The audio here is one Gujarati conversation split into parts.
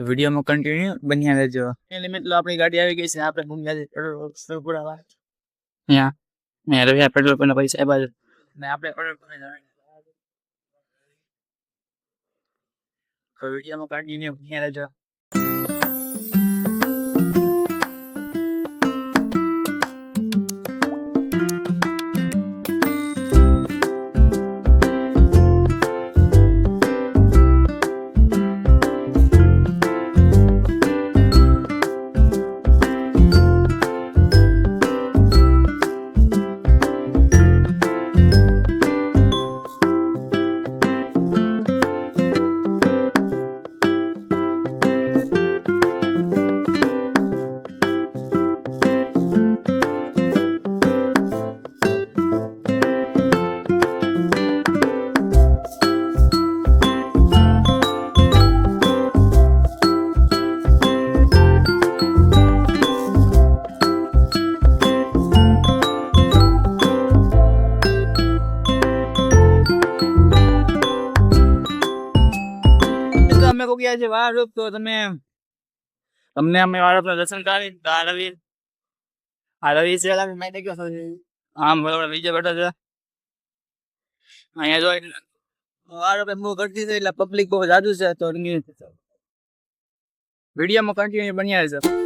તો વિડીયોમાં કન્ટિન્યુ બન્યા રહેજો એની મિત્રો આપણી ગાડી આવી ગઈ છે આપણે ઘૂમ્યા છે પેટ્રોલ પુરાવા અહીંયા મેં રવિ પેટ્રોલ પંપના પૈસા આપ્યા છે ને આપણે પેટ્રોલ પંપે જવાનું તો વિડીયોમાં કન્ટિન્યુ બન્યા રહેજો તો અમે કોઈ ગયા છે વાર રૂપ તો તમે તમને અમે વાર રૂપના દર્શન કરાવી તો આ રવિ આ રવિ છે અમે માહિતી ગયો છે આમ બરોબર બીજો બેઠો છે અહીંયા જો વાર રૂપે બહુ કરતી છે એટલે પબ્લિક બહુ જાજુ છે તો વિડીયોમાં કન્ટિન્યુ બન્યા છે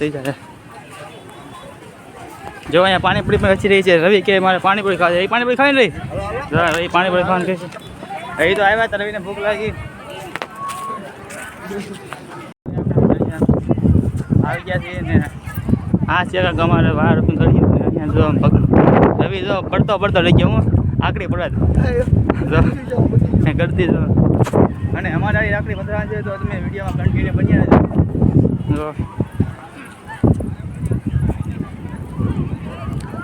થઈ જાય. જો અહીંયા પાણીપુરી પણ વેચી રહી છે. રવિ કે મારે પાણીપુરી ખાવા એ પાણીપુરી ખાઈ રહી? રવિ પાણીપુરી ખાવાનું કહે છે. એ તો આવ્યા હતા રવિને ભૂખ લાગી. આવી ગયા છે ને આ છે કરી અહીંયા જો પગ રવિ જો પડતો પડતો લઈ ગયો હું. આકડી પડવા કરતી જો. અને અમારી આવી રાખડી છે તો તમે વિડીયોમાં કન્ટિન્યુ બન્યા રહેજો.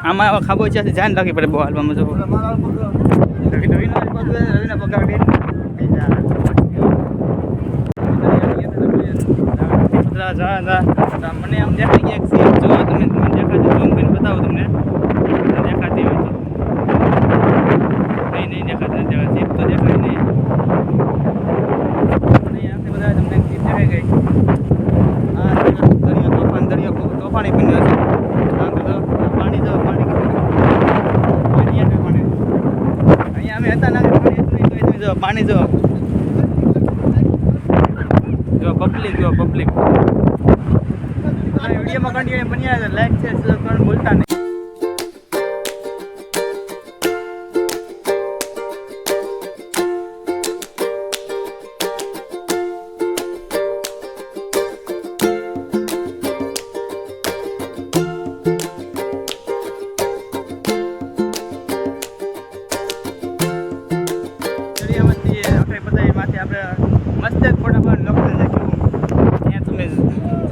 આમાં ખાબો છે ધ્યાન રાખવી પડે બહુ હાલવામાં જો. રવિનો મને આમ દેખાઈ ગયા જો તમે તમને દેખાતી ઝૂમ કરીને બતાવું તમને. દેખાતી હોય તો. નહીં નહીં દેખાતી નથી દેખાતી સીટ તો દેખાય નહીં. નહીં આપણે બધા તમને સીટ દેખાઈ ગઈ. આ દરિયો તોફાન દરિયો તોફાની બન્યો છે આમ તો જો, આ પાણી જો પાણી પાણી યાદ પાણી અહીંયા અમે હતા ના પાણી હતું નહીં તોય તમે જો પાણી જો. જો પબ્લિક જો પબ્લિક વિડીયોમાં કન્ટિન્યુ બન્યા લાઈક છે ભૂલતા નહીં.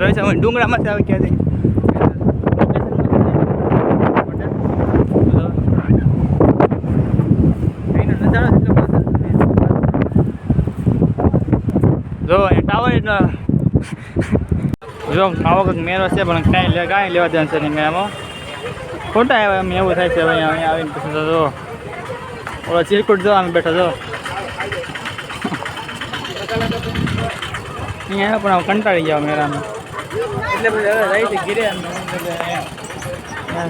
જોઈ શકો ડુંગરામાંથી આવી છે અહીંનો જ છે. ટાવર જો આવો કંઈક મેરો છે, પણ કાંઈ કાંઈ લેવા દેવાનું છે નહીં મેરામાં ખોટા આવ્યા એમ, એવું થાય છે અહીંયા આવીને પછી જો. ઓલો ચિરકુટ જો અમે બેઠા જો. અહીંયા પણ કંટાળી ગયા મેરામાં એટલે ઘીરે